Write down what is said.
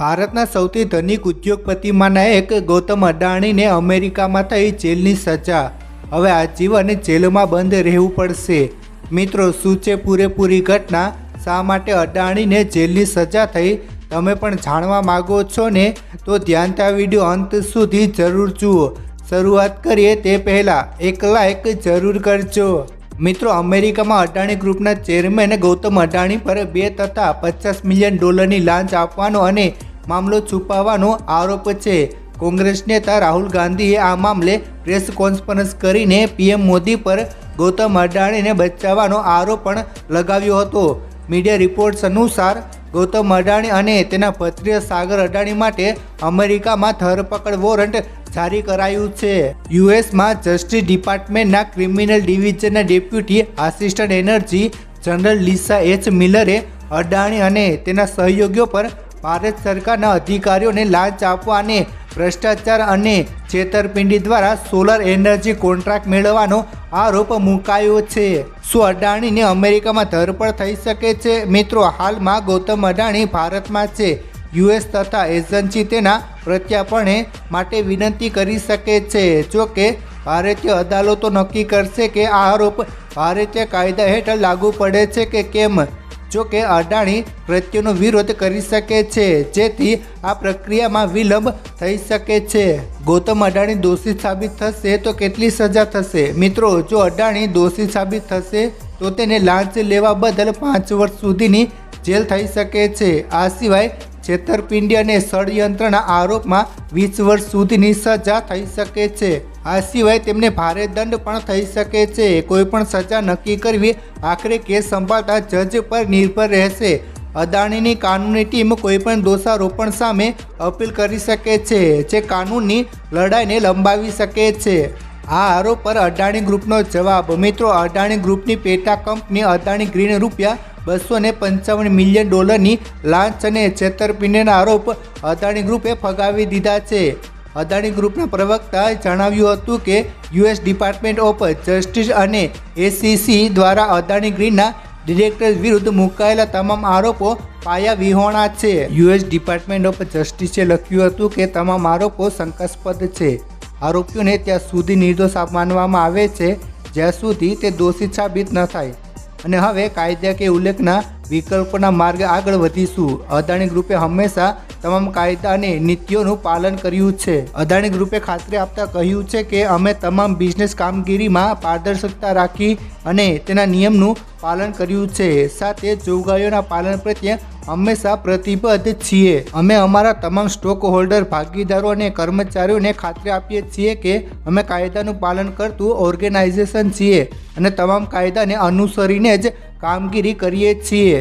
ભારતના સૌથી ધનિક ઉદ્યોગપતિમાંના એક ગૌતમ અડાણીને અમેરિકામાં થઈ જેલની સજા. હવે આજીવન જેલમાં બંધ રહેવું પડશે. મિત્રો, શું છે પૂરેપૂરી ઘટના? શા માટે અડાણીને જેલની સજા થઈ? તમે પણ જાણવા માગો છો ને? તો ધ્યાનથી આ વીડિયો અંત સુધી જરૂર જુઓ. શરૂઆત કરીએ તે પહેલાં એક લાઇક જરૂર કરજો. મિત્રો, અમેરિકામાં અડાણી ગ્રુપના ચેરમેન ગૌતમ અડાણી પર બે તથા પચાસ મિલિયન ડોલરની લાંચ આપવાનો અને મામલો છુપાવવાનો આરોપ છે. કોંગ્રેસ નેતા રાહુલ ગાંધીએ આ મામલે પ્રેસ કોન્ફરન્સ કરીને પીએમ મોદી પર ગૌતમ અડાણીને બચાવવાનો આરોપ પણ લગાવ્યો હતો. મીડિયા રિપોર્ટ્સ અનુસાર, ગૌતમ અડાણી અને તેના ભત્રીય સાગર અડાણી માટે અમેરિકામાં ધરપકડ વોરંટ જારી કરાયું છે. યુએસમાં જસ્ટિસ ડિપાર્ટમેન્ટના ક્રિમિનલ ડિવિઝનના deputy assistant energy general Lisa H મિલરે અડાણી અને તેના સહયોગીઓ પર ભારત સરકારના અધિકારીઓને લાંચ આપવા અને ભ્રષ્ટાચાર અને છેતરપિંડી દ્વારા સોલર એનર્જી કોન્ટ્રાક્ટ મેળવવાનો આરોપ મુકાયો છે. શું અડાણીને અમેરિકામાં ધરપડ થઈ શકે છે? મિત્રો, હાલમાં ગૌતમ અડાણી ભારતમાં છે. યુએસ તથા એજન્સી તેના પ્રત્યાપણે માટે વિનંતી કરી શકે છે. જો કે, ભારતીય અદાલતો નક્કી કરશે કે આ આરોપ ભારતીય કાયદા હેઠળ લાગુ પડે છે કે કેમ? જો કે અડાણી પ્રત્યેનો વિરોધ કરી શકે છે, જેથી આ પ્રક્રિયામાં વિલંબ થઈ શકે છે. ગૌતમ અડાણી દોષિત સાબિત થશે તો કેટલી સજા થશે? મિત્રો, જો અડાણી દોષિત સાબિત થશે તો તેને લાંચ લેવા બદલ પાંચ વર્ષ સુધીની જેલ થઈ શકે છે. આ સિવાય છેતરપિંડી અને ષડયંત્રના આરોપમાં વીસ વર્ષ સુધીની સજા થઈ શકે છે. આ સિવાય તેમને ભારે દંડ પણ થઈ શકે છે. કોઈ પણ સજા નક્કી કરવી આખરે કેસ સંભાળતા જજ પર નિર્ભર રહેશે. અદાણીની કાનૂની ટીમ કોઈપણ દોષારોપણ સામે અપીલ કરી શકે છે, જે કાનૂની લડાઈને લંબાવી શકે છે. આ આરોપ પર અડાણી ગ્રુપનો જવાબ, મિત્રો અડાણી ગ્રુપની પેટા કંપની અદાણી ગ્રીન રૂપિયા બસો ને પંચાવન મિલિયન ડોલરની લાંચ અને છેતરપિંડીના આરોપ અદાણી ગ્રુપે ફગાવી દીધા છે. અદાણી ગ્રુપના પ્રવક્તાએ જણાવ્યું હતું કે, યુએસ ડિપાર્ટમેન્ટ ઓફ જસ્ટિસ અને એસીસી દ્વારા અદાણી ગ્રીનના ડિરેક્ટર વિરુદ્ધ મુકાયેલા તમામ આરોપો પાયા વિહોણા છે. યુએસ ડિપાર્ટમેન્ટ ઓફ જસ્ટિસે લખ્યું હતું કે, તમામ આરોપો શંકાસ્પદ છે. આરોપીઓને ત્યાં સુધી નિર્દોષ માનવામાં આવે છે. જ્યાં સુધી તે દોષિત સાબિત ન થાય. અને હવે કાયદાકીય ઉલ્લેખના વિકલ્પોના માર્ગે આગળ વધીશું. અદાણી ગ્રુપે હંમેશા તમામ કાયદા અને નીતિઓનું પાલન કર્યું છે. અદાણી ગ્રુપે ખાતરી આપતા કહ્યું છે કે અમે તમામ બિઝનેસ કામગીરીમાં પારદર્શકતા રાખી અને તેના નિયમનું પાલન કર્યું છે. સાથે જોગવાઈઓના પાલન પ્રત્યે હંમેશા પ્રતિબદ્ધ છીએ. અમે અમારા તમામ સ્ટોક હોલ્ડર ભાગીદારો અને કર્મચારીઓને ખાતરી આપીએ છીએ કે અમે કાયદાનું પાલન કરતું ઓર્ગેનાઇઝેશન છીએ અને તમામ કાયદાને અનુસરીને જ કામગીરી કરીએ છીએ.